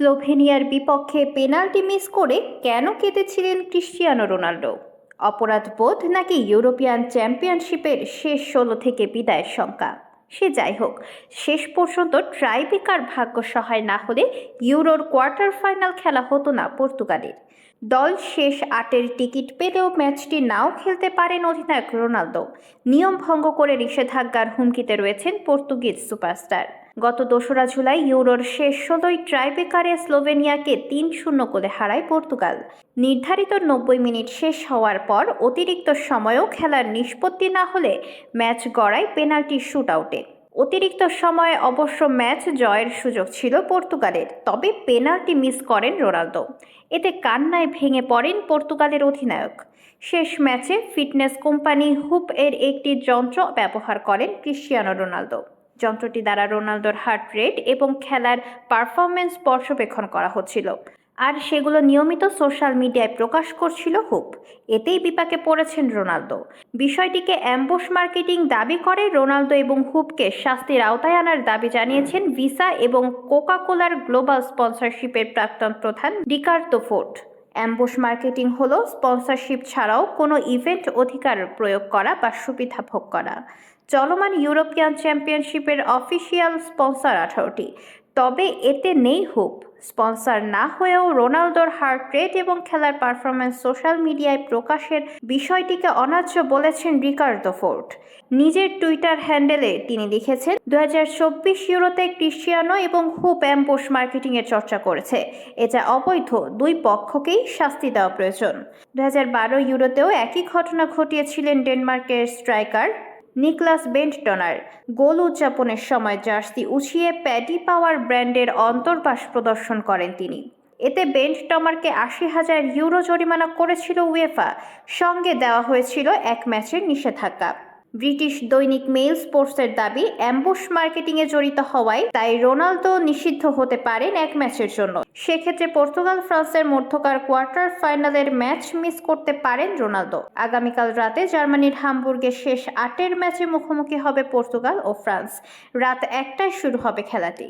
স্লোভেনিয়ার বিপক্ষে penalty miss করে কেন কেঁদেছিলেন ক্রিশ্চিয়ানো রোনাল্ডো? অপরাধবোধ নাকি ইউরোপিয়ান চ্যাম্পিয়নশিপের শেষ ষোলো থেকে বিদায়ের শঙ্কা? সে যাই হোক, শেষ পর্যন্ত ট্রাইবেকার ভাগ্য সহায় না হলে ইউরোর কোয়ার্টার ফাইনাল খেলা হতো না পর্তুগালের। দল শেষ আটের টিকিট পেলেও ম্যাচটি নাও খেলতে পারেন অধিনায়ক রোনালদো নিয়ম ভঙ্গ করে নিষেধাজ্ঞার হুমকিতে রয়েছেন পর্তুগিজ সুপারস্টার। গত দোসরা জুলাই ইউরোর শেষ ষোলোই ট্রাইবেকারে স্লোভেনিয়াকে তিন শূন্য গোলে হারায় পর্তুগাল। নির্ধারিত নব্বই মিনিট শেষ হওয়ার পর অতিরিক্ত সময়েও খেলার নিষ্পত্তি না হলে ম্যাচ গড়ায় পেনাল্টি শুট আউটে অতিরিক্ত সময়ে অবশ্য ম্যাচ জয়ের সুযোগ ছিল পর্তুগালের, তবে পেনাল্টি মিস করেন রোনালদো। এতে কান্নায় ভেঙে পড়েন পর্তুগালের অধিনায়ক। শেষ ম্যাচে ফিটনেস কোম্পানি হুপ এর একটি যন্ত্র ব্যবহার করেন ক্রিশ্চিয়ানো রোনালদো। যন্ত্রটি দ্বারা রোনালদোর হার্ট রেট এবং খেলার পারফরমেন্স পর্যবেক্ষণ করা হচ্ছিল। আর সেগুলো নিয়মিত সোশ্যাল মিডিয়ায় প্রকাশ করছিল হুপ। এতেই বিপাকে পড়েছেন রোনালদো। বিষয়টিকে অ্যাম্বুশ মার্কেটিং দাবি করে রোনালদো এবং হুপকে শাস্তির আওতায় আনার দাবি জানিয়েছেন ভিসা এবং কোকাকোলার গ্লোবাল স্পন্সরশিপের প্রাক্তন প্রধান ডিকার্তো ফোর্ট। অ্যাম্বুশ মার্কেটিং হলো স্পন্সরশিপ ছাড়াও কোনো ইভেন্ট অধিকার প্রয়োগ করা বা সুবিধা ভোগ করা। চলমান ইউরোপিয়ান চ্যাম্পিয়নশিপের অফিসিয়াল স্পন্সর আঠারোটি। তবে এতে নেই হুপ। স্পন্সর না হয়েও রোনালদোর হার্ট রেট এবং খেলার পারফরমেন্স সোশ্যাল মিডিয়ায় প্রকাশের বিষয়টিকে অনার্য বলেছেন রিকার্দো ফোর্ট। নিজের টুইটার হ্যান্ডেলে তিনি লিখেছেন দু হাজার চব্বিশ ইউরোতে ক্রিশ্চিয়ানো এবং হুপ অ্যাম্বোস মার্কেটিংয়ের চর্চা করেছে। এটা অবৈধ, দুই পক্ষকেই শাস্তি দেওয়া প্রয়োজন। দুই হাজার বারো ইউরোতেও একই ঘটনা ঘটিয়েছিলেন ডেনমার্কের স্ট্রাইকার নিকলাস বেন্টটনার গোল উদযাপনের সময় জার্সি উছিয়ে প্যাডি পাওয়ার ব্র্যান্ডের অন্তর্বাস প্রদর্শন করেন তিনি। এতে বেন্ট টমারকে আশি হাজার ইউরো জরিমানা করেছিল উয়েফা। সঙ্গে দেওয়া হয়েছিল এক ম্যাচের নিষেধাজ্ঞা। ব্রিটিশ দৈনিক মেইল স্পোর্টসের দাবি, অ্যাম্বুশ মার্কেটিংয়ে জড়িত হওয়ায় তাই রোনালদো নিষিদ্ধ হতে পারেন এক ম্যাচের জন্য। সেক্ষেত্রে পর্তুগাল, ফ্রান্সের মধ্যকার কোয়ার্টার ফাইনালের ম্যাচ মিস করতে পারেন রোনালদো। আগামীকাল রাতে জার্মানির হামবুর্গে শেষ আটের ম্যাচে মুখোমুখি হবে পর্তুগাল ও ফ্রান্স। রাত একটায় শুরু হবে খেলাটি।